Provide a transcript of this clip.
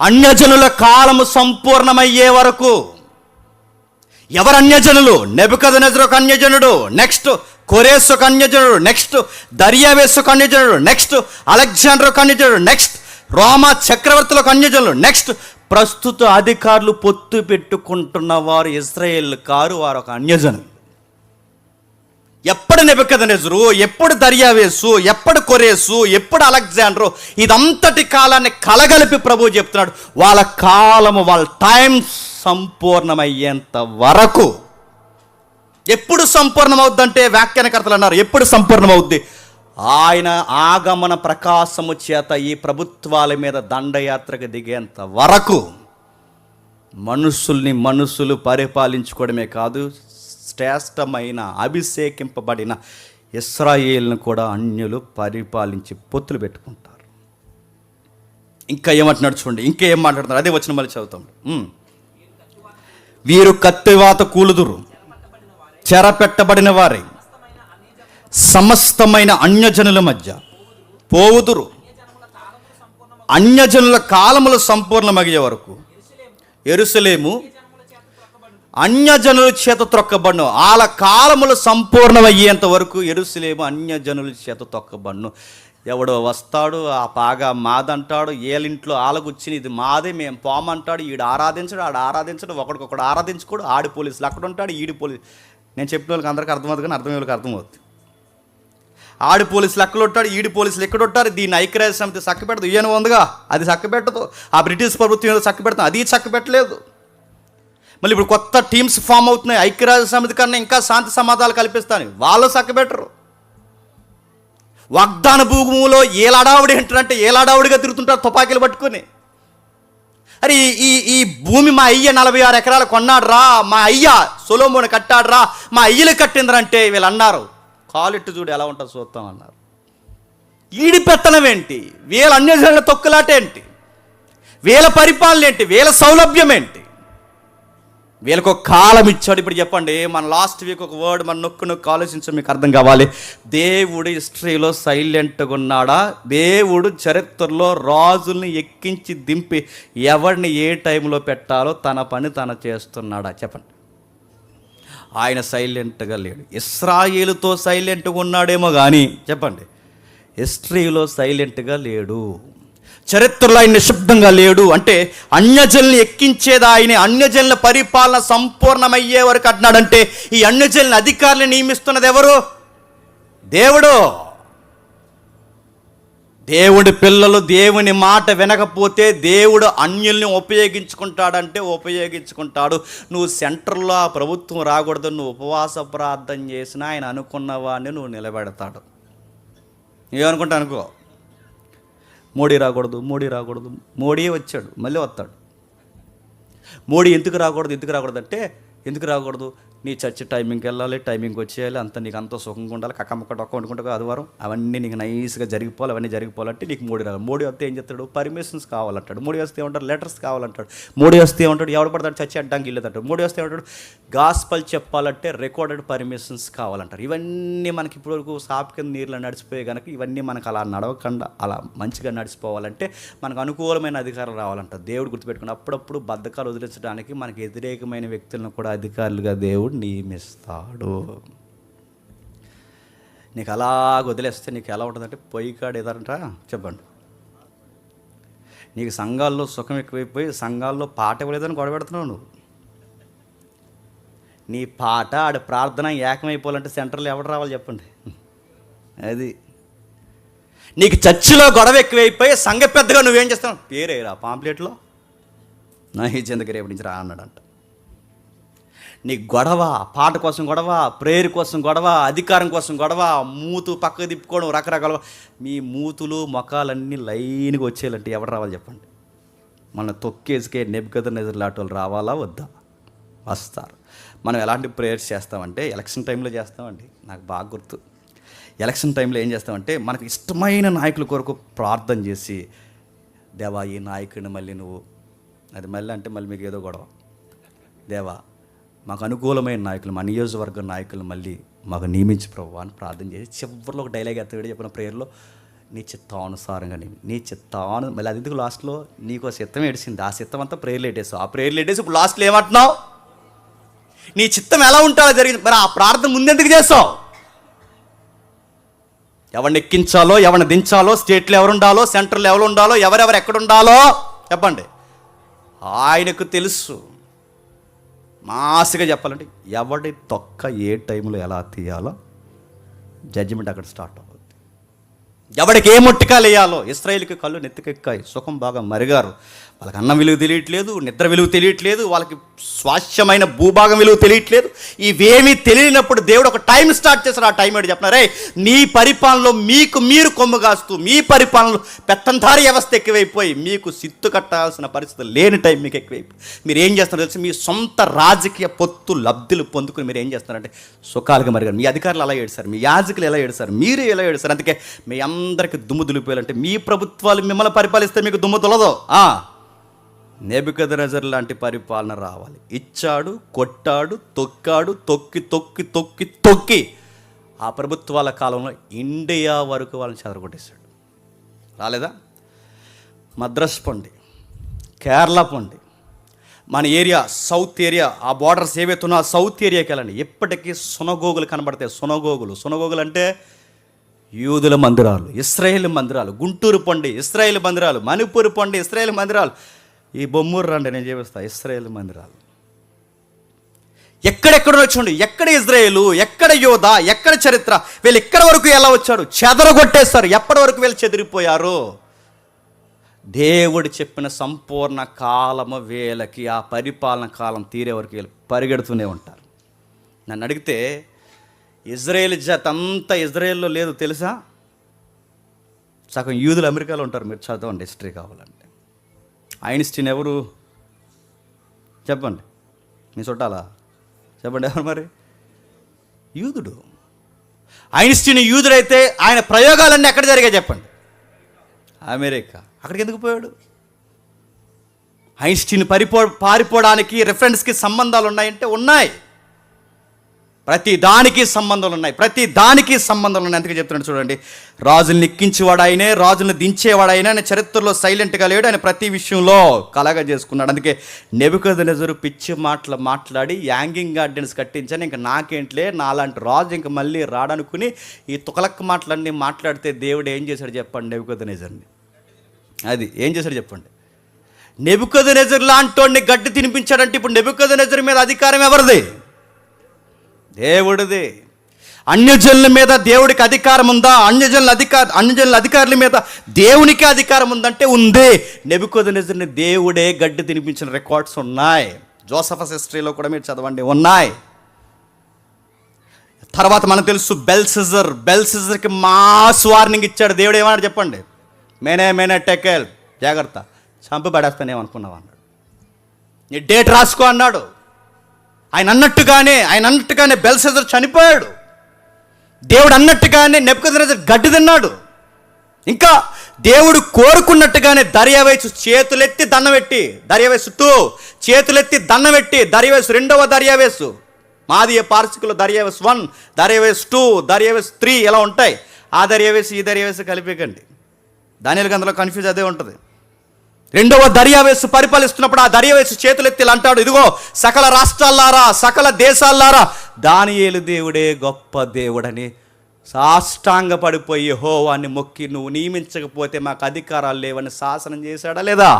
అన్యజనుల కాలము సంపూర్ణమయ్యే వరకు. ఎవరు అన్యజనులు? నెబుకదనెజరు ఒక అన్యజనుడు నెక్స్ట్ కొరేసు ఒక అన్యజనుడు నెక్స్ట్ దర్యావేసు ఒక అన్యజనుడు నెక్స్ట్ అలెగ్జాండర్ ఒక అన్యజనుడు నెక్స్ట్ రోమా చక్రవర్తుల ఒక అన్యజనులు నెక్స్ట్ ప్రస్తుత అధికారులు పొత్తు పెట్టుకుంటున్న వారు ఇజ్రాయేల్ కారు వారు ఒక అన్యజనులు. ఎప్పుడు నెబుకదనెజరు ఎప్పుడు దర్యావేసు ఎప్పుడు కొరేసు ఎప్పుడు అలెగ్జాండరు ఇదంతటి కాలాన్ని కలగలిపి ప్రభు చెప్తున్నాడు. వాళ్ళ కాలము వాళ్ళ టైం సంపూర్ణమయ్యేంత వరకు. ఎప్పుడు సంపూర్ణమవుద్దంటే వ్యాఖ్యానకర్తలు అన్నారు ఎప్పుడు సంపూర్ణమవుద్ది? ఆయన ఆగమన ప్రకాశము చేత ఈ ప్రభుత్వాల మీద దండయాత్రకు దిగేంత వరకు. మనుషుల్ని మనుషులు పరిపాలించుకోవడమే కాదు శ్రేష్టమైన అభిషేకింపబడిన ఇస్రాయేల్ను కూడా అన్యులు పరిపాలించి పొత్తులు పెట్టుకుంటారు. ఇంకా ఏమంటున్నాడు చూడండి ఇంకా ఏం మాట్లాడుతున్నారు? అదే వచ్చిన మళ్ళీ చదువుతాం. వీరు కత్తివాత కూలుదురు చెరపెట్టబడిన వారే సమస్తమైన అన్యజనుల మధ్య పోవుదురు అన్యజనుల కాలములు సంపూర్ణమయ్యే వరకు ఎరుసలేము అన్యజనుల చేత త్రొక్కబడును. వాళ్ళ కాలములు సంపూర్ణమయ్యేంత వరకు ఎరుసలేము అన్యజనుల చేత తొక్కబడ్ను ఎవడో వస్తాడు ఆ పాగా మాదంటాడు ఏలింట్లో ఆలగుచ్చిన ఇది మాదే మేము పోమంటాడు ఈడు ఆరాధించడు ఆడు ఆరాధించడు ఒకడికొకడు ఆరాధించుకోడు ఆడి పోలీసులు అక్కడ ఉంటాడు ఈడి పోలీసు. నేను చెప్పిన వాళ్ళకి అందరికీ అర్థమవుతుంది కానీ అర్థమయ్యే వాళ్ళకి అర్థమవుతుంది. ఆడి పోలీసులు ఎక్కడొట్టాడు ఈడి పోలీసులు ఎక్కడొట్టారు దీన్ని ఐక్యరాజ్య సమితి చక్క ఈయన ఉందిగా. అది చక్కబెట్టదు. ఆ బ్రిటిష్ ప్రభుత్వం ఏదో అది చక్క పెట్టలేదు మళ్ళీ ఇప్పుడు కొత్త టీమ్స్ ఫామ్ అవుతున్నాయి. ఐక్యరాజ్య సమితి కన్నా ఇంకా శాంతి సమాధానాలు కల్పిస్తాను. వాళ్ళు చక్కబెట్టరు. వాగ్దాన భూములో ఏలాడావుడి ఏంటంటే ఏలాడావుడిగా తిరుగుతుంటారు తుపాకీలు పట్టుకొని. అరే ఈ- ఈ భూమి మా అయ్య నలభై ఆరు ఎకరాలు కొన్నాడు రా మా అయ్య సొలోమోని కట్టాడు రా మా అయ్యలు కట్టిందరంటే వీళ్ళు అన్నారు. కాలిట్టు చూడు ఎలా ఉంటుంది చూద్దాం అన్నారు ఈడి పెత్తనం ఏంటి వీళ్ళ అన్యజనుల తొక్కులాట ఏంటి వీళ్ళ పరిపాలన ఏంటి వీళ్ళ సౌలభ్యం ఏంటి వీళ్ళకు ఒక కాలం ఇచ్చాడు. ఇప్పుడు చెప్పండి మన లాస్ట్ వీక్ ఒక వర్డ్ మన నొక్కు నొక్కు ఆలోచించడం మీకు అర్థం కావాలి. దేవుడు హిస్టరీలో సైలెంట్గా ఉన్నాడా? దేవుడు చరిత్రలో రాజుల్ని ఎక్కించి దింపి ఎవరిని ఏ టైంలో పెట్టాలో తన పని తన చేస్తున్నాడా? చెప్పండి. ఆయన సైలెంట్గా లేడు. ఇస్రాయేలుతో సైలెంట్గా ఉన్నాడేమో కానీ చెప్పండి. హిస్టరీలో సైలెంట్గా లేడు. చరిత్రలో ఆయన నిశ్శబ్దంగా లేడు. అంటే అన్యజల్ని ఎక్కించేది ఆయన. అన్యజనుల పరిపాలన సంపూర్ణమయ్యే వరకు అంటున్నాడంటే ఈ అన్యజల్ని అధికారులు నియమిస్తున్నది ఎవరు? దేవుడు. దేవుడి పిల్లలు దేవుని మాట వినకపోతే దేవుడు అన్యుల్ని ఉపయోగించుకుంటాడంటే ఉపయోగించుకుంటాడు. నువ్వు సెంటర్లో ఆ ప్రభుత్వం రాకూడదు నువ్వు ఉపవాస ప్రార్థన చేసినా ఆయన అనుకున్న వాడిని నువ్వు నిలబెడతాడు. ఏమనుకుంటా అనుకో? మోడీ రాకూడదు మోడీ రాకూడదు. మోడీ వచ్చాడు మళ్ళీ వస్తాడు. మోడీ ఎందుకు రాకూడదు ఎందుకు రాకూడదు అంటే ఎందుకు రాకూడదు? నీ చర్చ్ టైమింగ్కి వెళ్ళాలి టైమింగ్కి వచ్చేయాలి అంత నీకు అంత సుఖంగా ఉండాలి కక్కమ్మక్క డొక్క వండుకుంటా ఆదివారం. అవన్నీ నీకు నైస్గా జరిగిపోవాలి అవన్నీ జరిగిపోవాలంటే నీకు మోడీ రాదు మోడీ వస్తే ఏం చేస్తాడు? పర్మిషన్స్ కావాలంటాడు. మోడీ వస్తే ఏమంటాడు? లెటర్స్ కావాలంటాడు. మోడీ వస్తే ఏమంటాడు? ఎవడు పడతాడు? చర్చ అడ్డానికి వెళ్ళేదంటాడు. మోడీ వస్తే ఏమంటాడు? గాస్పల్ చెప్పాలంటే రికార్డెడ్ పర్మిషన్స్ కావాలంటారు. ఇవన్నీ మనకి ఇప్పటివరకు సాప్ కింద నీళ్ళు నడిచిపోయే కనుక ఇవన్నీ మనకు అలా నడవకుండా అలా మంచిగా నడిచిపోవాలంటే మనకు అనుకూలమైన అధికారులు రావాలంట దేవుడు గుర్తుపెట్టుకుని అప్పుడప్పుడు బద్ధకాలు వదిలించడానికి మనకి వ్యతిరేకమైన వ్యక్తులను కూడా అధికారులుగా దేవుడు నియమిస్తాడు నీకు అలా వదిలేస్తే నీకు ఎలా ఉంటుందంటే పొయ్యి కాడు ఏదంట చెప్పండి. నీకు సంఘాల్లో సుఖం ఎక్కువైపోయి సంఘాల్లో పాట ఇవ్వలేదని గొడవ పెడుతున్నావు నువ్వు. నీ పాట ఆడ ప్రార్థన ఏకమైపోవాలంటే సెంటర్లో ఎవడు రావాలి చెప్పండి. అది. నీకు చర్చిలో గొడవ ఎక్కువైపోయి సంఘ పెద్దగా నువ్వేం చేస్తావు? పేరేరా పాంప్లెట్లో? నా ఈ చెందుకు రేపు నుంచి రా అన్నాడంట. నీ గొడవ పాట కోసం గొడవ ప్రేయర్ కోసం గొడవ అధికారం కోసం గొడవ మూతు పక్కకు తిప్పుకోవడం రకరకాల మీ మూతులు మొఖాలన్నీ లైన్గా వచ్చేయాలంటే ఎవరు రావాలి చెప్పండి? మన తొక్కేసుకే నెబ్బగద నిద్ర రావాలా వద్దా? వస్తారు. మనం ఎలాంటి ప్రేయర్స్ చేస్తామంటే ఎలక్షన్ టైంలో చేస్తామండి నాకు బాగా గుర్తు. ఎలక్షన్ టైంలో ఏం చేస్తామంటే మనకు ఇష్టమైన నాయకుల కొరకు ప్రార్థన చేసి దేవా ఈ నాయకుడిని మళ్ళీ నువ్వు అది మళ్ళీ అంటే మళ్ళీ మీకు ఏదో గొడవ. దేవా మాకు అనుకూలమైన నాయకులు మా నియోజకవర్గ నాయకులు మళ్ళీ మాకు నియమించి ప్రభు అని ప్రార్థన చేసి చివరిలో ఒక డైలాగ్ ఎత్తడు చెప్పిన ప్రేయర్లో నీ చిత్తానుసారంగా నీ నీ చిత్తాను మళ్ళీ అది ఎందుకు లాస్ట్లో నీకు చిత్తం ఏడిసింది. ఆ చిత్తం అంతా ప్రేయర్లు ఎట్టేసావు ఆ ప్రేయర్లు ఎట్టేసి ఇప్పుడు లాస్ట్లో ఏమంటున్నావు? నీ చిత్తం ఎలా ఉంటుందో జరిగింది. మరి ఆ ప్రార్థన ముందెందుకు చేస్తావు ఎవరిని ఎక్కించాలో ఎవరిని దించాలో స్టేట్లో ఎవరు ఉండాలో సెంటర్లో ఎవరు ఉండాలో ఎవరెవరు ఎక్కడ ఉండాలో చెప్పండి. ఆయనకు తెలుసు. మాసిగా చెప్పాలంటే ఎవడి తొక్క ఏ టైంలో ఎలా తీయాలో జడ్జిమెంట్ అక్కడ స్టార్ట్ అవుతుంది. ఎవడికి ఏ ముట్టికాలు వేయాలో ఇస్రాయిల్కి కళ్ళు నెత్తికెక్కాయి సుఖం బాగా మరిగారు. వాళ్ళకి అన్నం విలువ తెలియట్లేదు నిద్ర విలువ తెలియట్లేదు వాళ్ళకి స్వాస్థ్యమైన భూభాగం విలువ తెలియట్లేదు. ఇవేమీ తెలియనప్పుడు దేవుడు ఒక టైం స్టార్ట్ చేశారు ఆ టైం ఏంటి చెప్పినారే మీ పరిపాలనలో మీకు మీరు కొమ్ము కాస్తూ మీ పరిపాలనలో పెత్తంధారి వ్యవస్థ ఎక్కువైపోయి మీకు సిత్తు కట్టాల్సిన పరిస్థితి లేని టైం మీకు ఎక్కువైపోయి. మీరు ఏం చేస్తున్నారు తెలిసి? మీ సొంత రాజకీయ పొత్తు లబ్ధులు పొందుకుని మీరు ఏం చేస్తున్నారంటే సుఖాలుగా మరిగారు. మీ అధికారులు ఎలా ఏడుస్తారు? మీ యాజకులు ఎలా ఏడుస్తారు? మీరు ఎలా ఏడుస్తారు? అందుకే మీ అందరికీ దుమ్ము దులిపోయాలంటే మీ ప్రభుత్వాలు మిమ్మల్ని పరిపాలిస్తే మీకు దుమ్ము దులదో. నెబుకదనజర్ లాంటి పరిపాలన రావాలి. ఇచ్చాడు కొట్టాడు తొక్కాడు తొక్కి తొక్కి తొక్కి తొక్కి. ఆ ప్రభుత్వాల కాలంలో ఇండియా వరకు వాళ్ళని చెదరగొట్టేశాడు. రాలేదా? మద్రాస్ పొండి కేరళ పొండి. మన ఏరియా సౌత్ ఏరియా ఆ బార్డర్స్ ఏవైతే ఉన్నా సౌత్ ఏరియాకి వెళ్ళండి. ఇప్పటికీ సునగోగులు కనబడతాయి. సునగోగులు సునగోగులు అంటే యూదుల మందిరాలు ఇస్రాయేల్ మందిరాలు గుంటూరు పొండి ఇస్రాయేల్ మందిరాలు మణిపూర్ పొండి ఇస్రాయేల్ మందిరాలు. ఈ బొమ్మూరు రండి నేను చూపిస్తా. ఇస్రాయేల్ మందిరాలు. ఎక్కడెక్కడ వచ్చండి ఎక్కడ ఇజ్రాయేలు ఎక్కడ యోధ ఎక్కడ చరిత్ర వీళ్ళు ఎక్కడ వరకు ఎలా వచ్చారు? చెదరగొట్టేస్తారు ఎప్పటి వరకు వీళ్ళు చెదిరిపోయారు? దేవుడు చెప్పిన సంపూర్ణ కాలము వీళ్ళకి ఆ పరిపాలన కాలం తీరే వరకు వీళ్ళు పరిగెడుతూనే ఉంటారు. నన్ను అడిగితే ఇజ్రాయేల్ జాతి అంతా ఇజ్రాయేల్లో లేదు తెలుసా? సగం యూదులు అమెరికాలో ఉంటారు మీరు చదవండి హిస్టరీ కావాలంటే. ఐన్స్టీన్ ఎవరు? చెప్పండి. మీ చుట్టాలా? చెప్పండి ఎవరు మరి? యూదుడు. ఐన్స్టీన్ యూదుడైతే ఆయన ప్రయోగాలన్నీ ఎక్కడ జరిగాయి చెప్పండి. అమెరికా. అక్కడికి ఎందుకు పోయాడు? ఐన్స్టీన్ పరిపో పారిపోవడానికి రెఫరెన్స్కి సంబంధాలు ఉన్నాయంటే ఉన్నాయి. ప్రతి దానికి సంబంధాలు ఉన్నాయి. ప్రతి దానికి సంబంధాలు ఉన్నాయి. అందుకే చెప్తున్నాడు చూడండి. రాజుల్ని ఎక్కించేవాడు ఆయనే రాజుల్ని దించేవాడు ఆయన ఆయన చరిత్రలో సైలెంట్గా లేడు. ఆయన ప్రతి విషయంలో కలగా చేసుకున్నాడు. అందుకే నెబుకద నెజరు పిచ్చి మాటలు మాట్లాడి యాంగింగ్ గార్డెన్స్ కట్టించాను ఇంకా నాకేంట్లే నాలాంటి రాజు ఇంకా మళ్ళీ రాడనుకుని ఈ తుకలక్క మాటలన్నీ మాట్లాడితే దేవుడు ఏం చేశాడు చెప్పండి నెబుకద నెజర్ని అది ఏం చేశాడు చెప్పండి. నెబుకద నెజర్ లాంటి గడ్డి తినిపించాడంటే ఇప్పుడు నెబుకద నెజర్ మీద అధికారం ఎవరిది? దేవుడిది. అన్యజనుల మీద దేవుడికి అధికారం ఉందా? అన్యజనుల అధికార అన్యజనుల అధికారుల మీద దేవునికి అధికారం ఉందంటే ఉంది. నెబుకొదనెజర్ని దేవుడే గడ్డి తినిపించిన రికార్డ్స్ ఉన్నాయి. జోసఫస్ హిస్టరీలో కూడా మీరు చదవండి. ఉన్నాయి. తర్వాత మనకు తెలుసు బెల్సిజర్. బెల్సిజర్కి మాస్ వార్నింగ్ ఇచ్చాడు. దేవుడు ఏమన్నాడు చెప్పండి? మేనే మేనే టెకెల్ జాగ్రత్త. చంపబడేస్తానేమనుకున్నావు అన్నాడు. నీ డేట్ రాసుకో అన్నాడు. ఆయన అన్నట్టుగానే ఆయన అన్నట్టుగానే బెల్సెజర్ చనిపోయాడు. దేవుడు అన్నట్టుగానే నెప్పుకొదిన గడ్డి తిన్నాడు. ఇంకా దేవుడు కోరుకున్నట్టుగానే దర్యావేసు చేతులెత్తి దన్నవెట్టి పెట్టి దర్యావేసు టూ చేతులెత్తి దన్నవెట్టి దర్యావేసు రెండవ దర్యావేసు. మాదియ పార్సికులు దర్యావేసు వన్ దర్యావేసు టూ దర్యావేస్ త్రీ ఇలా ఉంటాయి. ఆ దర్యావేసి ఈ దర్యావేసి కలిపేకండి. దానిల అందులో కన్ఫ్యూజ్ అదే ఉంటుంది. రెండవ దర్యావేసు పరిపాలిస్తున్నప్పుడు ఆ దర్యావేసు చేతులెత్తి అంటాడు ఇదిగో సకల రాష్ట్రాల్లారా సకల దేశాల్లారా దానియేలు దేవుడే గొప్ప దేవుడని సాష్టాంగ పడిపోయి హోవాన్ని మొక్కి నువ్వు నియమించకపోతే మాకు అధికారాలు లేవని శాసనం చేశాడా లేదా?